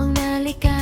ของนาฬิกา